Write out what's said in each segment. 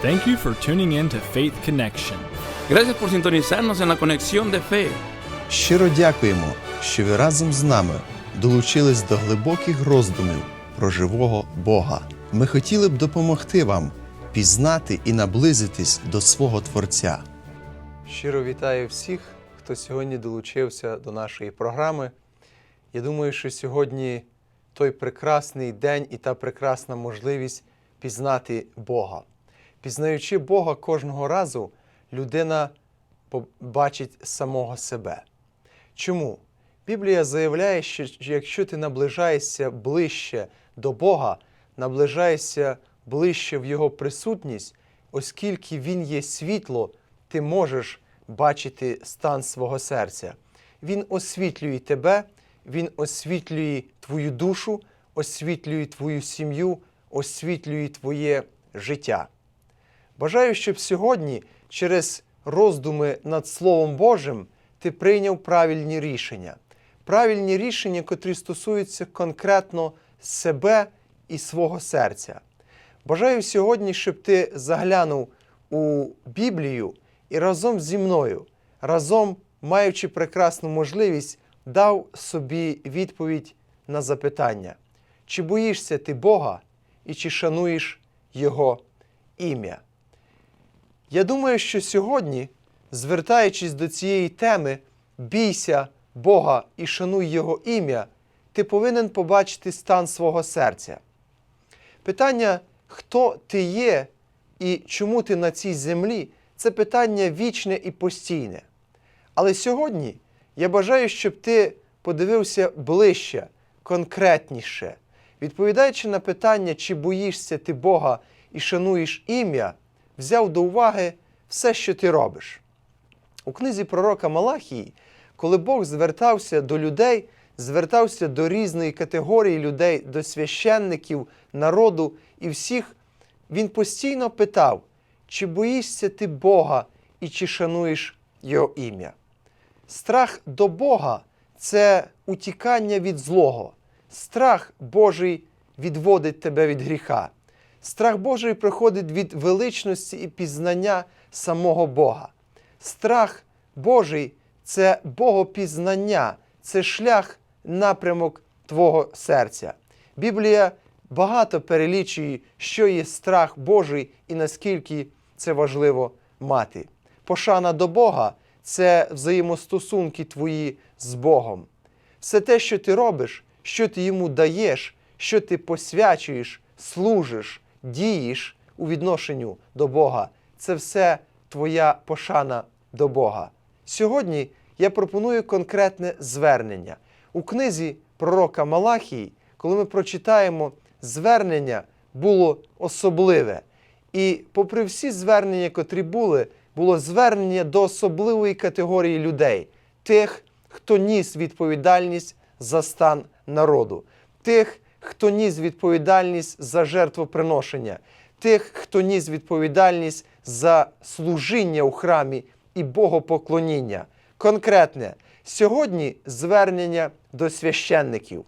Thank you for tuning in to Faith Connection. Gracias por sintonizarnos en la conexión de fe. Щиро дякуємо, що ви разом з нами долучились до глибоких роздумів про живого Бога. Ми хотіли б допомогти вам пізнати і наблизитись до свого Творця. Щиро вітаю всіх, хто сьогодні долучився до нашої програми. Я думаю, що сьогодні той прекрасний день і та прекрасна можливість пізнати Бога. Пізнаючи Бога кожного разу, людина побачить самого себе. Чому? Біблія заявляє, що якщо ти наближаєшся ближче до Бога, наближаєшся ближче в Його присутність, оскільки Він є світло, ти можеш бачити стан свого серця. Він освітлює тебе, Він освітлює твою душу, освітлює твою сім'ю, освітлює твоє життя. Бажаю, щоб сьогодні, через роздуми над Словом Божим, ти прийняв правильні рішення. Правильні рішення, котрі стосуються конкретно себе і свого серця. Бажаю сьогодні, щоб ти заглянув у Біблію і разом зі мною, разом маючи прекрасну можливість, дав собі відповідь на запитання: чи боїшся ти Бога і чи шануєш Його ім'я? Я думаю, що сьогодні, звертаючись до цієї теми, бійся Бога і шануй Його ім'я, ти повинен побачити стан свого серця. Питання, хто ти є і чому ти на цій землі, це питання вічне і постійне. Але сьогодні я бажаю, щоб ти подивився ближче, конкретніше, відповідаючи на питання, чи боїшся ти Бога і шануєш ім'я, взяв до уваги все, що ти робиш. У книзі пророка Малахії, коли Бог звертався до людей, звертався до різної категорії людей, до священників, народу і всіх, він постійно питав, чи боїшся ти Бога і чи шануєш Його ім'я. Страх до Бога це утікання від злого. Страх Божий відводить тебе від гріха. Страх Божий приходить від величності і пізнання самого Бога. Страх Божий це богопізнання, це шлях, напрямок Твого серця. Біблія багато перелічує, що є страх Божий і наскільки це важливо мати. Пошана до Бога це взаємостосунки твої з Богом. Все те, що ти робиш, що ти йому даєш, що ти посвячуєш, служиш, дієш у відношенню до Бога, це все твоя пошана до Бога. Сьогодні я пропоную конкретне звернення. У книзі пророка Малахії, коли ми прочитаємо звернення, було особливе. І, попри всі звернення, котрі були, було звернення до особливої категорії людей, тих, хто ніс відповідальність за стан народу, тих, хто ніс відповідальність за жертвоприношення, тих, хто ніс відповідальність за служіння у храмі і богопоклоніння. Конкретне, сьогодні звернення до священників.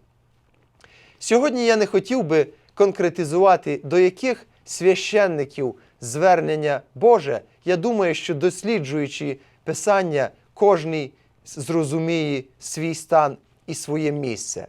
Сьогодні я не хотів би конкретизувати, до яких священників звернення Боже. Я думаю, що досліджуючи Писання, кожний зрозуміє свій стан і своє місце.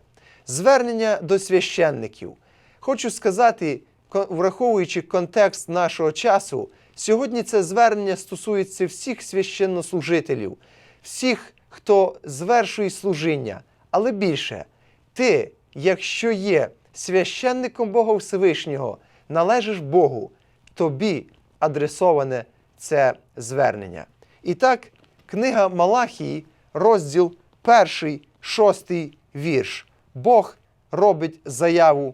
Звернення до священників. Хочу сказати, враховуючи контекст нашого часу, сьогодні це звернення стосується всіх священнослужителів, всіх, хто звершує служіння. Але більше, ти, якщо є священником Бога Всевишнього, належиш Богу, тобі адресоване це звернення. І так, книга Малахії, розділ 1, 6 вірш. Бог робить заяву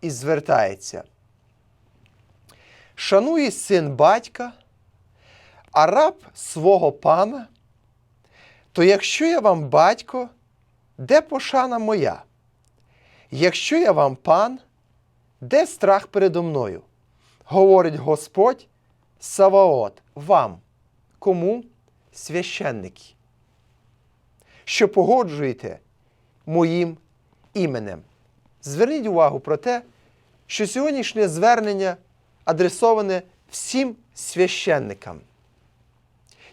і звертається. Шанує син батька, а раб свого пана, то якщо я вам батько, де пошана моя? Якщо я вам пан, де страх передо мною? Говорить Господь Саваот вам, кому священники, що погоджуєте моїм іменем. Зверніть увагу про те, що сьогоднішнє звернення адресоване всім священникам.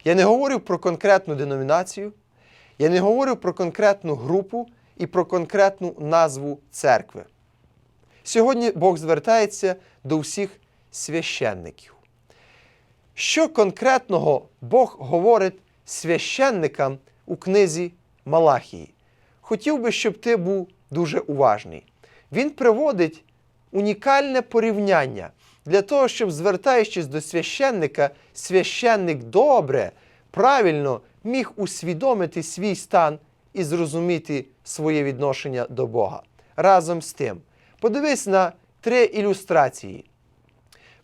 Я не говорю про конкретну деномінацію, я не говорю про конкретну групу і про конкретну назву церкви. Сьогодні Бог звертається до всіх священників. Що конкретного Бог говорить священникам у книзі Малахії? Хотів би, щоб ти був дуже уважний. Він приводить унікальне порівняння для того, щоб, звертаючись до священника, священник добре, правильно міг усвідомити свій стан і зрозуміти своє відношення до Бога. Разом з тим, подивись на три ілюстрації.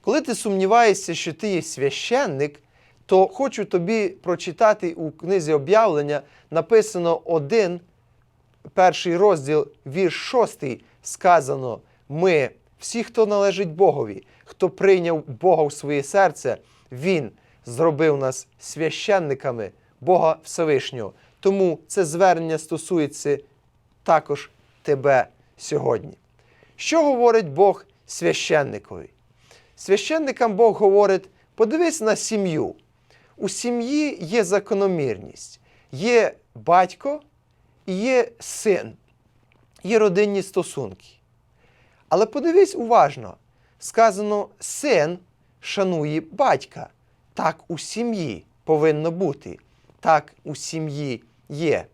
Коли ти сумніваєшся, що ти є священник, то хочу тобі прочитати у книзі об'явлення написано один, перший розділ, вірш шостий, сказано: ми, всі, хто належить Богові, хто прийняв Бога в своє серце, Він зробив нас священниками Бога Всевишнього. Тому це звернення стосується також тебе сьогодні. Що говорить Бог священникові? Священникам Бог говорить: подивись на сім'ю. У сім'ї є закономірність, є батько є син, є родинні стосунки. Але подивись уважно: сказано, син шанує батька. Так у сім'ї повинно бути, так у сім'ї є.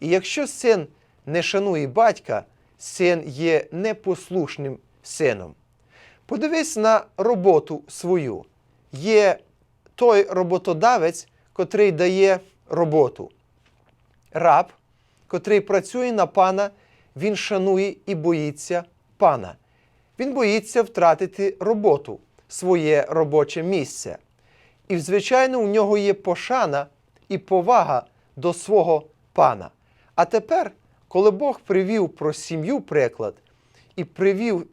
І якщо син не шанує батька, син є непослушним сином. Подивись на роботу свою. Є той роботодавець, котрий дає роботу. Раб, котрий працює на пана, він шанує і боїться пана. Він боїться втратити роботу, своє робоче місце. І, звичайно, у нього є пошана і повага до свого пана. А тепер, коли Бог привів про сім'ю приклад і привів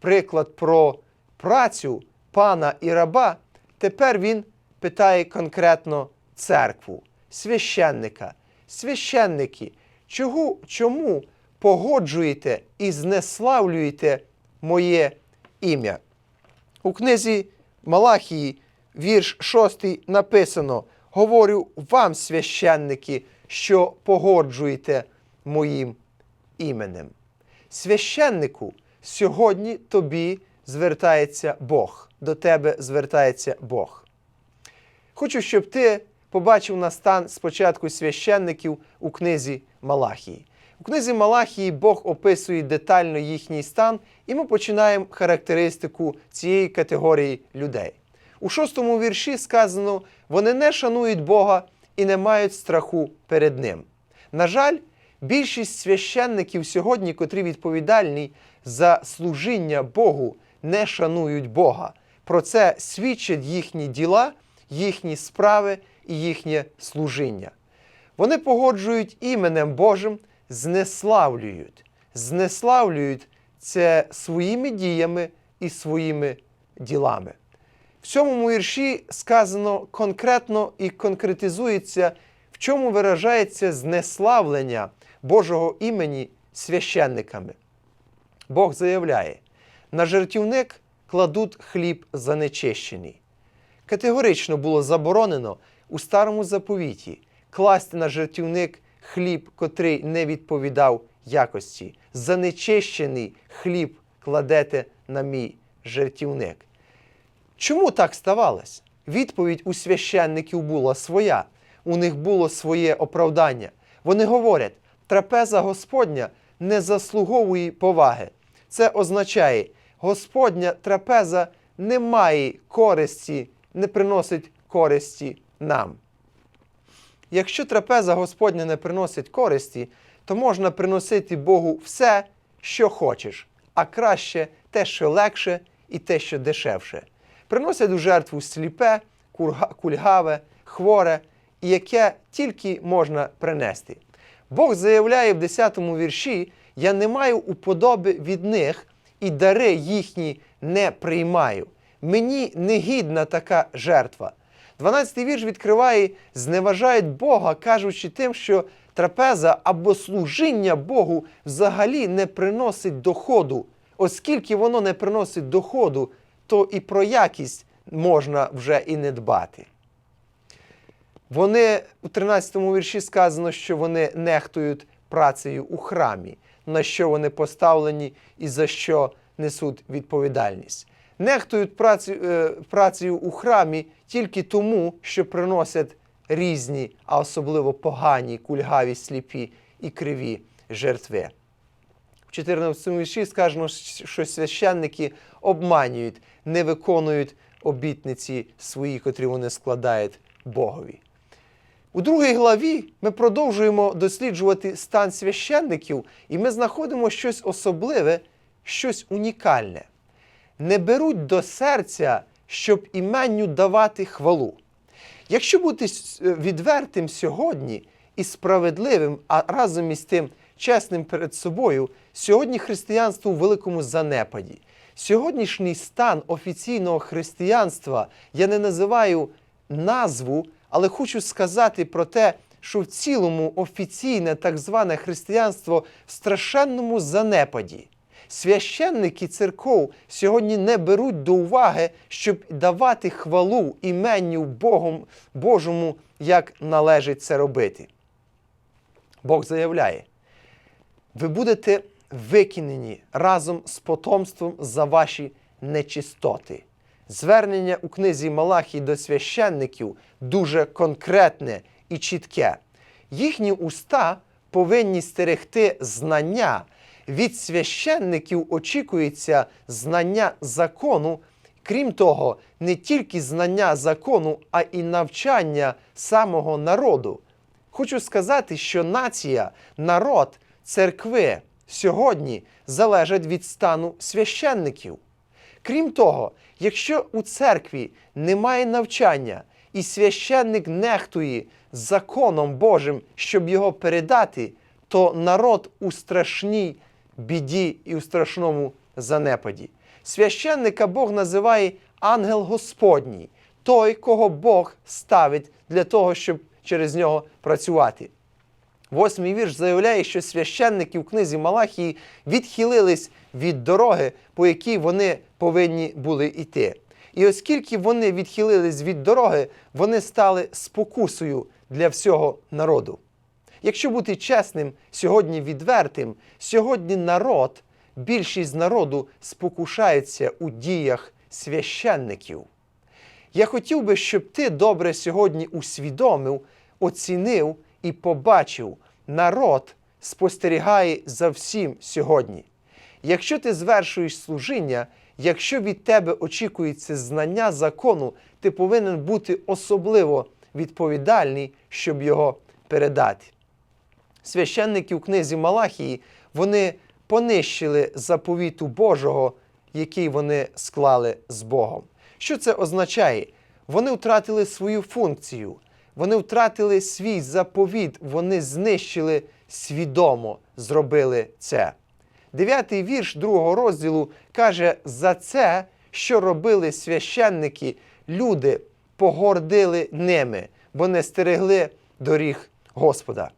приклад про працю пана і раба, тепер він питає конкретно церкву, священника. Священники, чого, чому погоджуєте і знеславлюєте моє ім'я? У книзі Малахії, вірш 6 написано: Говорю вам, священники, що погоджуєте моїм іменем. Священнику, сьогодні тобі звертається Бог, до тебе звертається Бог. Хочу, щоб ти побачив на стан спочатку священників у книзі Малахії. У книзі Малахії Бог описує детально їхній стан, і ми починаємо характеристику цієї категорії людей. У шостому вірші сказано: вони не шанують Бога і не мають страху перед Ним. На жаль, більшість священників сьогодні, котрі відповідальні за служіння Богу, не шанують Бога. Про це свідчать їхні діла, їхні справи і їхнє служіння. Вони погоджують іменем Божим, знеславлюють. Знеславлюють це своїми діями і своїми ділами. В цьому вірші сказано конкретно і конкретизується, в чому виражається знеславлення Божого імені священниками. Бог заявляє, на жертівник кладуть хліб занечищений. Категорично було заборонено у старому заповіті класти на жертівник хліб, котрий не відповідав якості. Занечищений хліб кладете на мій жертівник. Чому так ставалось? Відповідь у священників була своя, у них було своє оправдання. Вони говорять, трапеза Господня не заслуговує поваги. Це означає, Господня трапеза не має користі, не приносить користі нам. Якщо трапеза Господня не приносить користі, то можна приносити Богу все, що хочеш, а краще те, що легше, і те, що дешевше. Приносять у жертву сліпе, кульгаве, хворе, і яке тільки можна принести. Бог заявляє в 10 вірші: Я не маю уподоби від них, і дари їхні не приймаю. Мені негідна така жертва. 12-й вірш відкриває, зневажають Бога, кажучи тим, що трапеза або служіння Богу взагалі не приносить доходу. Оскільки воно не приносить доходу, то і про якість можна вже і не дбати. Вони у 13 вірші сказано, що вони нехтують працею у храмі, на що вони поставлені і за що несуть відповідальність. Нехтують працю, е, працею у храмі тільки тому, що приносять різні, а особливо погані, кульгаві, сліпі і криві жертви. В 14 вірші скажемо, що священники обманюють, не виконують обітниці свої, котрі вони складають Богові. У другій главі ми продовжуємо досліджувати стан священників, і ми знаходимо щось особливе, щось унікальне. Не беруть до серця, щоб іменню давати хвалу. Якщо бути е, відвертим сьогодні і справедливим, а разом із тим чесним перед собою, сьогодні християнство у великому занепаді. Сьогоднішній стан офіційного християнства я не називаю назву, але хочу сказати про те, що в цілому офіційне так зване християнство в страшенному занепаді. Священники церков сьогодні не беруть до уваги, щоб давати хвалу іменню Богом Божому, як належить це робити. Бог заявляє: ви будете викинені разом з потомством за ваші нечистоти. Звернення у книзі Малахії до священників дуже конкретне і чітке. Їхні уста повинні стерегти знання. Від священників очікується знання закону. Крім того, не тільки знання закону, а й навчання самого народу. Хочу сказати, що нація, народ, церкви сьогодні залежать від стану священників. Крім того, якщо у церкві немає навчання і священник нехтує законом Божим, щоб його передати, то народ у страшній біді і у страшному занепаді. Священника Бог називає ангел Господній, той, кого Бог ставить для того, щоб через нього працювати. Восьмий вірш заявляє, що священники в книзі Малахії відхилились від дороги, по якій вони повинні були йти. І оскільки вони відхилились від дороги, вони стали спокусою для всього народу. Якщо бути чесним, сьогодні відвертим, сьогодні народ, більшість народу спокушається у діях священників. Я хотів би, щоб ти добре сьогодні усвідомив, оцінив і побачив, народ спостерігає за всім сьогодні. Якщо ти звершуєш служіння, якщо від тебе очікується знання закону, ти повинен бути особливо відповідальний, щоб його передати. Священники у книзі Малахії вони понищили заповіту Божого, який вони склали з Богом. Що це означає? Вони втратили свою функцію, вони втратили свій заповіт, вони знищили свідомо, зробили це. Дев'ятий вірш другого розділу каже: за це, що робили священники, люди погордили ними, бо не стерегли доріг Господа.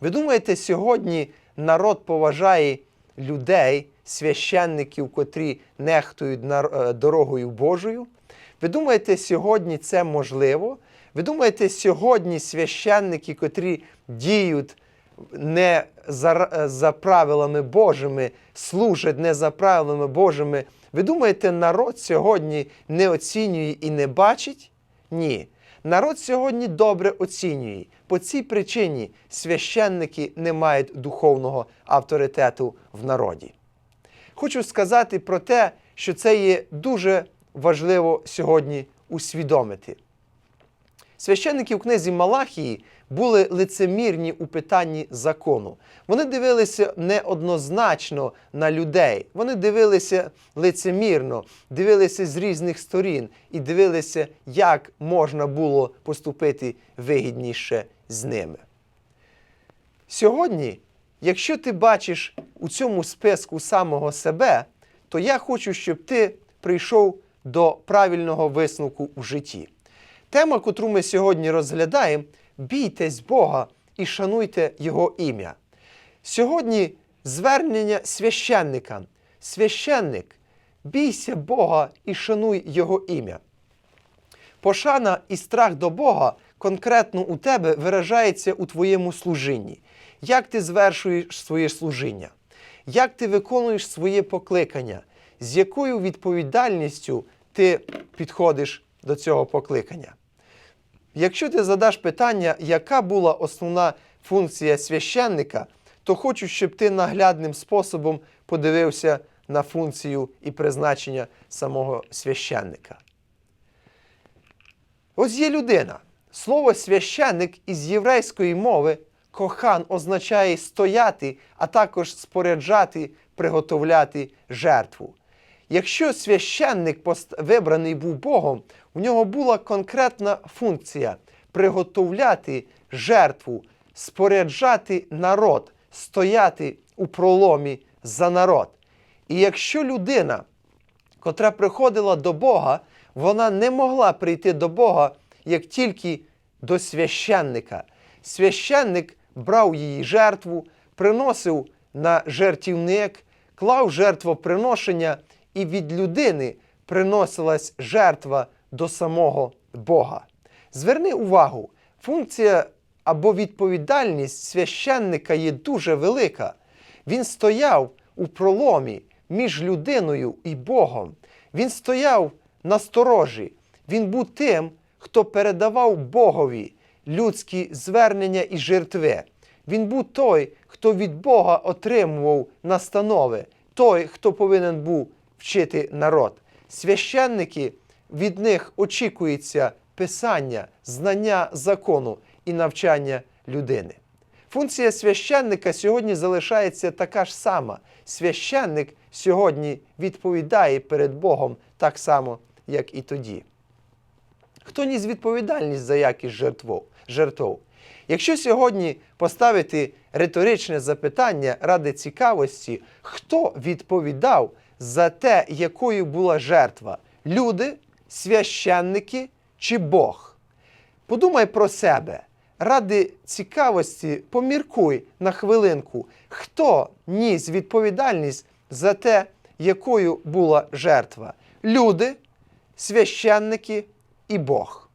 Ви думаєте, сьогодні народ поважає людей, священників, котрі нехтують е, дорогою Божою? Ви думаєте, сьогодні це можливо? Ви думаєте, сьогодні священники, котрі діють не за, е, за правилами Божими, служать не за правилами Божими, ви думаєте, народ сьогодні не оцінює і не бачить? Ні. Народ сьогодні добре оцінює. По цій причині священники не мають духовного авторитету в народі. Хочу сказати про те, що це є дуже важливо сьогодні усвідомити. Священники в книзі Малахії були лицемірні у питанні закону. Вони дивилися неоднозначно на людей. Вони дивилися лицемірно, дивилися з різних сторін і дивилися, як можна було поступити вигідніше з ними. Сьогодні, якщо ти бачиш у цьому списку самого себе, то я хочу, щоб ти прийшов до правильного висновку у житті. Тема, котру ми сьогодні розглядаємо, бійтесь Бога і шануйте Його ім'я. Сьогодні звернення священника. Священник, бійся Бога і шануй Його ім'я. Пошана і страх до Бога конкретно у тебе виражається у твоєму служінні. Як ти звершуєш своє служіння? Як ти виконуєш своє покликання? З якою відповідальністю ти підходиш до цього покликання? Якщо ти задаш питання, яка була основна функція священника, то хочу, щоб ти наглядним способом подивився на функцію і призначення самого священника. Ось є людина. Слово священник із єврейської мови кохан означає стояти, а також споряджати, приготовляти жертву. Якщо священник вибраний був Богом, у нього була конкретна функція приготовляти жертву, споряджати народ, стояти у проломі за народ. І якщо людина котра приходила до Бога, вона не могла прийти до Бога як тільки до священника. Священник брав її жертву, приносив на жертівник, клав жертвоприношення, і від людини приносилась жертва до самого Бога. Зверни увагу, функція або відповідальність священника є дуже велика. Він стояв у проломі між людиною і Богом. Він стояв на сторожі. Він був тим, хто передавав Богові людські звернення і жертви. Він був той, хто від Бога отримував настанови, той, хто повинен був вчити народ. Священники від них очікується писання, знання закону і навчання людини. Функція священника сьогодні залишається така ж сама. Священник сьогодні відповідає перед Богом так само, як і тоді. Хто ніс відповідальність за якість жертв? Якщо сьогодні поставити риторичне запитання ради цікавості, хто відповідав за те, якою була жертва? Люди, священники чи Бог? Подумай про себе. Ради цікавості поміркуй на хвилинку, хто ніс відповідальність за те, якою була жертва: люди, священники і Бог.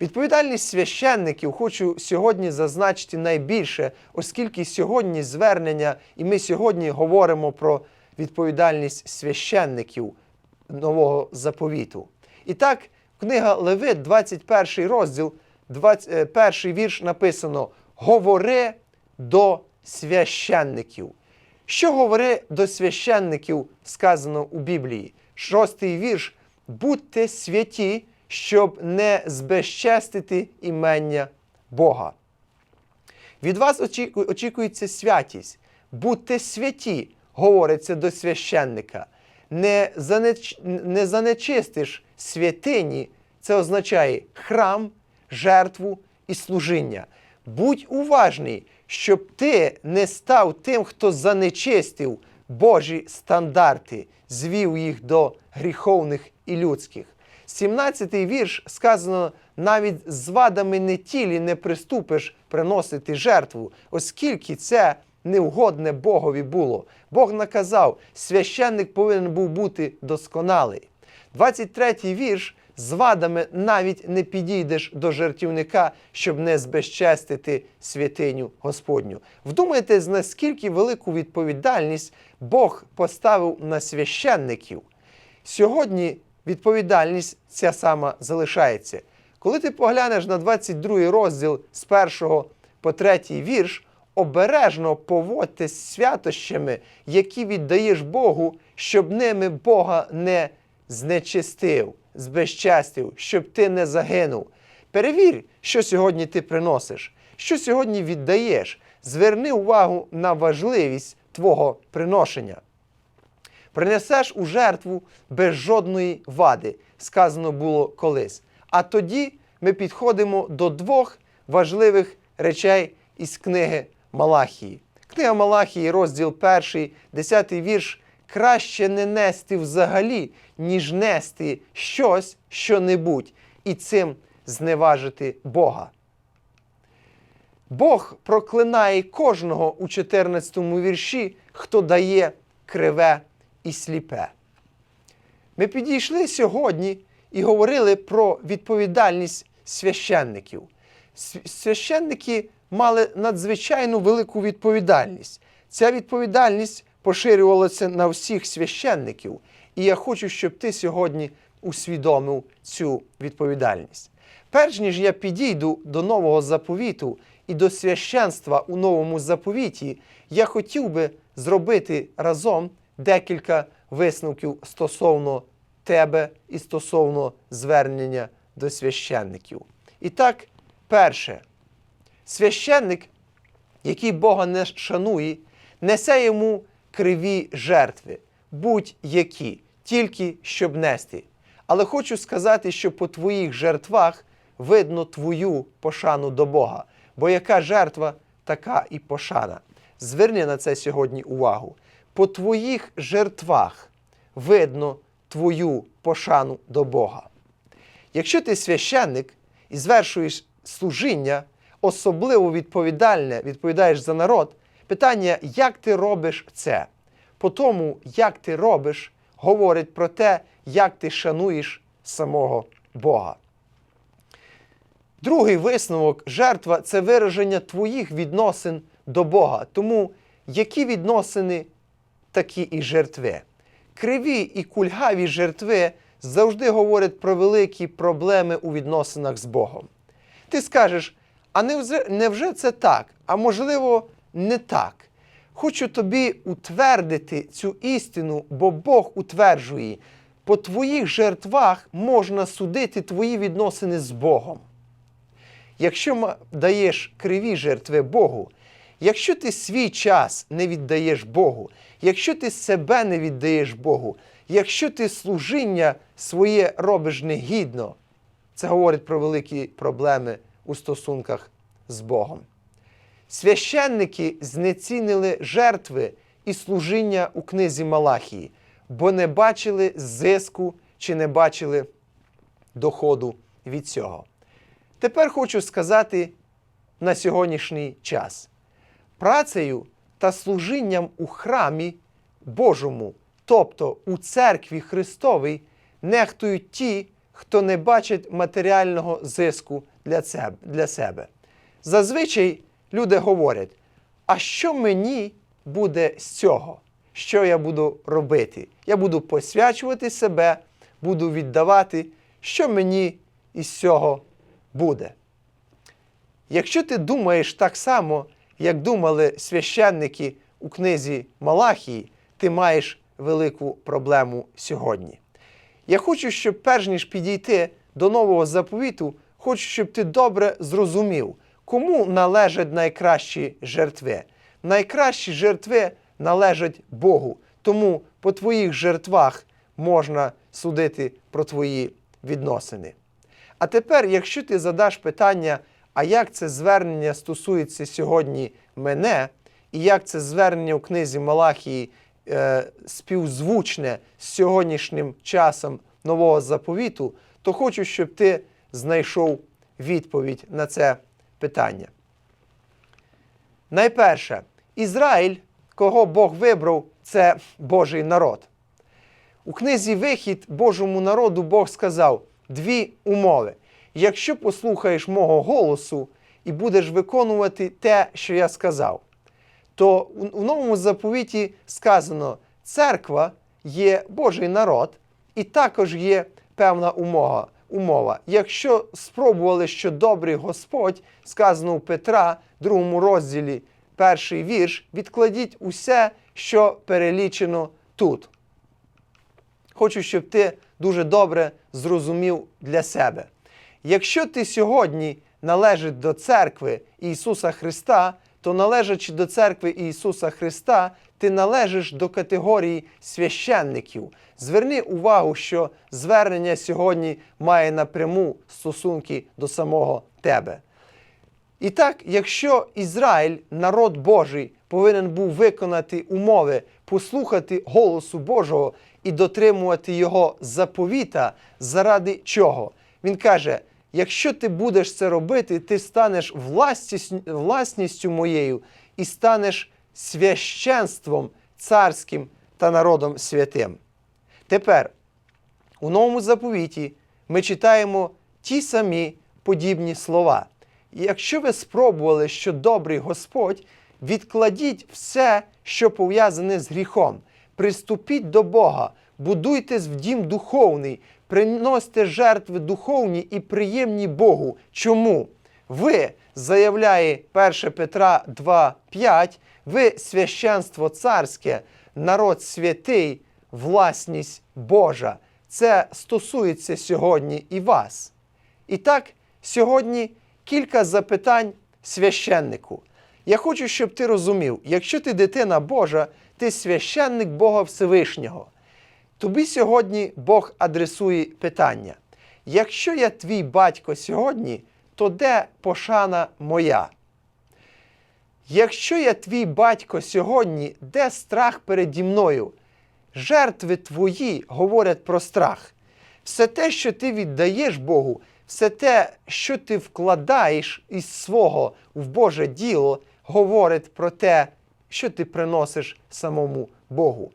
Відповідальність священників хочу сьогодні зазначити найбільше, оскільки сьогодні звернення, і ми сьогодні говоримо про відповідальність священників нового заповіту. І так, книга Левит, 21 розділ, 21 вірш написано: Говори до священників. Що говори до священників, сказано у Біблії? Шостий вірш. Будьте святі, щоб не збезчестити імення Бога. Від вас очікується святість. Будьте святі, говориться до священника. Не, занеч... не занечистиш святині, це означає храм, жертву і служіння. Будь уважний, щоб ти не став тим, хто занечистив Божі стандарти, звів їх до гріховних і людських. 17-й вірш сказано: навіть з вадами не тілі не приступиш приносити жертву, оскільки це невгодне Богові було. Бог наказав, священник повинен був бути досконалий. 23-й вірш. З вадами навіть не підійдеш до жертівника, щоб не збезчестити святиню Господню. Вдумайтесь, наскільки велику відповідальність Бог поставив на священників. Сьогодні відповідальність ця сама залишається. Коли ти поглянеш на 22 розділ з 1 по 3 вірш, обережно поводьтесь святощами, які віддаєш Богу, щоб ними Бога не знечистив, збезчестив, щоб ти не загинув. Перевір, що сьогодні ти приносиш, що сьогодні віддаєш. Зверни увагу на важливість твого приношення. Принесеш у жертву без жодної вади, сказано було колись. А тоді ми підходимо до двох важливих речей із книги Малахії. Книга Малахії, розділ 1, 10 вірш. Краще не нести взагалі, ніж нести щось, що-небудь, і цим зневажити Бога. Бог проклинає кожного у 14 вірші, хто дає криве і сліпе. Ми підійшли сьогодні і говорили про відповідальність священників. Священники мали надзвичайно велику відповідальність. Ця відповідальність поширювалася на всіх священників. І я хочу, щоб ти сьогодні усвідомив цю відповідальність. Перш ніж я підійду до нового заповіту і до священства у новому заповіті, я хотів би зробити разом декілька висновків стосовно тебе і стосовно звернення до священників. І так, перше, священник, який Бога не шанує, несе йому криві жертви, будь-які, тільки щоб нести. Але хочу сказати, що по твоїх жертвах видно твою пошану до Бога, бо яка жертва, така і пошана. Зверни на це сьогодні увагу. По твоїх жертвах видно твою пошану до Бога. Якщо ти священник і звершуєш служіння, особливо відповідальне, відповідаєш за народ, питання, як ти робиш це? По тому, як ти робиш, говорить про те, як ти шануєш самого Бога. Другий висновок жертва це вираження твоїх відносин до Бога. Тому які відносини, такі і жертви. Криві і кульгаві жертви завжди говорять про великі проблеми у відносинах з Богом. Ти скажеш, а невже, це так? А можливо, не так. Хочу тобі утвердити цю істину, бо Бог утверджує, по твоїх жертвах можна судити твої відносини з Богом. Якщо даєш криві жертви Богу, якщо ти свій час не віддаєш Богу, якщо ти себе не віддаєш Богу, якщо ти служіння своє робиш негідно, це говорить про великі проблеми у стосунках з Богом. Священники знецінили жертви і служіння у книзі Малахії, бо не бачили зиску чи не бачили доходу від цього. Тепер хочу сказати на сьогоднішній час. Працею та служінням у храмі Божому, тобто у церкві Христовій, нехтують ті, хто не бачить матеріального зиску для себе. Зазвичай люди говорять: а що мені буде з цього? Що я буду робити? Я буду посвячувати себе, буду віддавати, що мені із цього буде. Якщо ти думаєш так само, як думали священники у книзі Малахії, ти маєш велику проблему сьогодні. Я хочу, щоб перш ніж підійти до нового заповіту, хочу, щоб ти добре зрозумів, кому належать найкращі жертви. Найкращі жертви належать Богу. Тому по твоїх жертвах можна судити про твої відносини. А тепер, якщо ти задаш питання, а як це звернення стосується сьогодні мене, і як це звернення у книзі Малахії е, співзвучне з сьогоднішнім часом нового заповіту, то хочу, щоб ти знайшов відповідь на це питання. Найперше, Ізраїль, кого Бог вибрав, це Божий народ. У книзі Вихід Божому народу Бог сказав дві умови. Якщо послухаєш мого голосу і будеш виконувати те, що я сказав, то в новому заповіті сказано, церква є Божий народ, і також є певна умова. умова. Якщо спробували, що добрий Господь, сказано у Петра, другому розділі, перший вірш, відкладіть усе, що перелічено тут. Хочу, щоб ти дуже добре зрозумів для себе. Якщо ти сьогодні належиш до церкви Ісуса Христа, то належачи до церкви Ісуса Христа, ти належиш до категорії священників. Зверни увагу, що звернення сьогодні має напряму стосунки до самого тебе. І так, якщо Ізраїль, народ Божий, повинен був виконати умови, послухати голосу Божого і дотримувати його заповіта, заради чого? Він каже: якщо ти будеш це робити, ти станеш власністю, моєю і станеш священством царським та народом святим. Тепер, у новому заповіті ми читаємо ті самі подібні слова. Якщо ви спробували, що добрий Господь, відкладіть все, що пов'язане з гріхом, приступіть до Бога, будуйтесь в дім духовний, приносьте жертви духовні і приємні Богу. Чому? Ви, заявляє 1 Петра 2,5, ви священство царське, народ святий, власність Божа. Це стосується сьогодні і вас. І так, сьогодні кілька запитань священнику. Я хочу, щоб ти розумів, якщо ти дитина Божа, ти священник Бога Всевишнього. Тобі сьогодні Бог адресує питання: якщо я твій батько сьогодні, то де пошана моя? Якщо я твій батько сьогодні, де страх переді мною? Жертви твої говорять про страх. Все те, що ти віддаєш Богу, все те, що ти вкладаєш із свого в Боже діло, говорить про те, що ти приносиш самому Богу.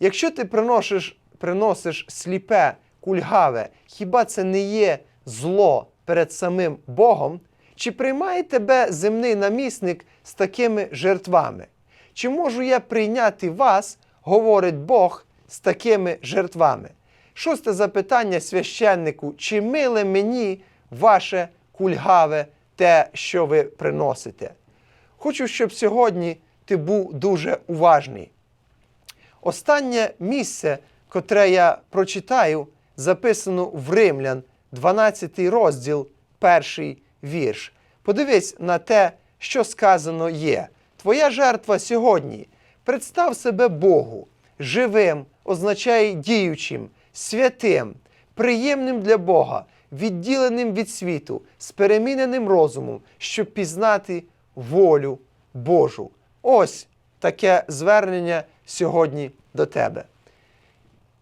Якщо ти приносиш, приносиш сліпе, кульгаве, хіба це не є зло перед самим Богом? Чи приймає тебе земний намісник з такими жертвами? Чи можу я прийняти вас, говорить Бог, з такими жертвами? Шосте запитання священнику: чи миле мені ваше кульгаве те, що ви приносите? Хочу, щоб сьогодні ти був дуже уважний. Останнє місце, котре я прочитаю, записано в Римлян, 12 розділ, перший вірш. Подивись на те, що сказано є. Твоя жертва сьогодні. Представ себе Богу, живим, означає діючим, святим, приємним для Бога, відділеним від світу, з переміненим розумом, щоб пізнати волю Божу. Ось таке звернення сьогодні до тебе.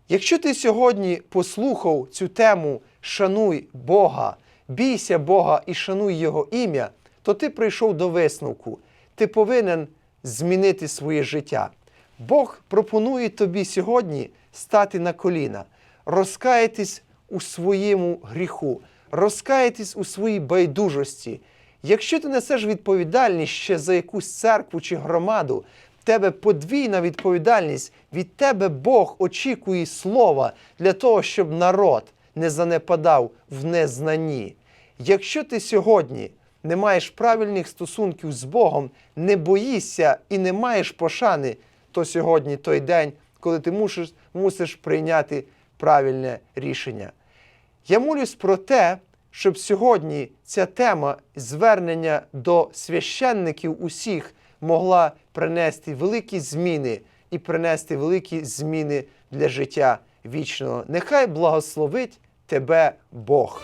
Якщо ти сьогодні послухав цю тему Шануй Бога, бійся Бога і шануй Його ім'я, то ти прийшов до висновку. Ти повинен змінити своє життя. Бог пропонує тобі сьогодні стати на коліна, розкаятись у своєму гріху, розкаятись у своїй байдужості. Якщо ти несеш відповідальність ще за якусь церкву чи громаду, тебе подвійна відповідальність, від тебе Бог очікує слова для того, щоб народ не занепадав в незнанні. Якщо ти сьогодні не маєш правильних стосунків з Богом, не боїшся і не маєш пошани, то сьогодні той день, коли ти мусиш, мусиш прийняти правильне рішення. Я молюсь про те, щоб сьогодні ця тема звернення до священників усіх могла принести великі зміни і принести великі зміни для життя вічного. Нехай благословить тебе Бог.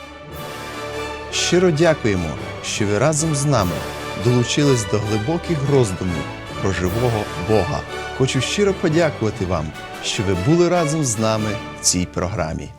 Щиро дякуємо, що ви разом з нами долучились до глибоких роздумів про живого Бога. Хочу щиро подякувати вам, що ви були разом з нами в цій програмі.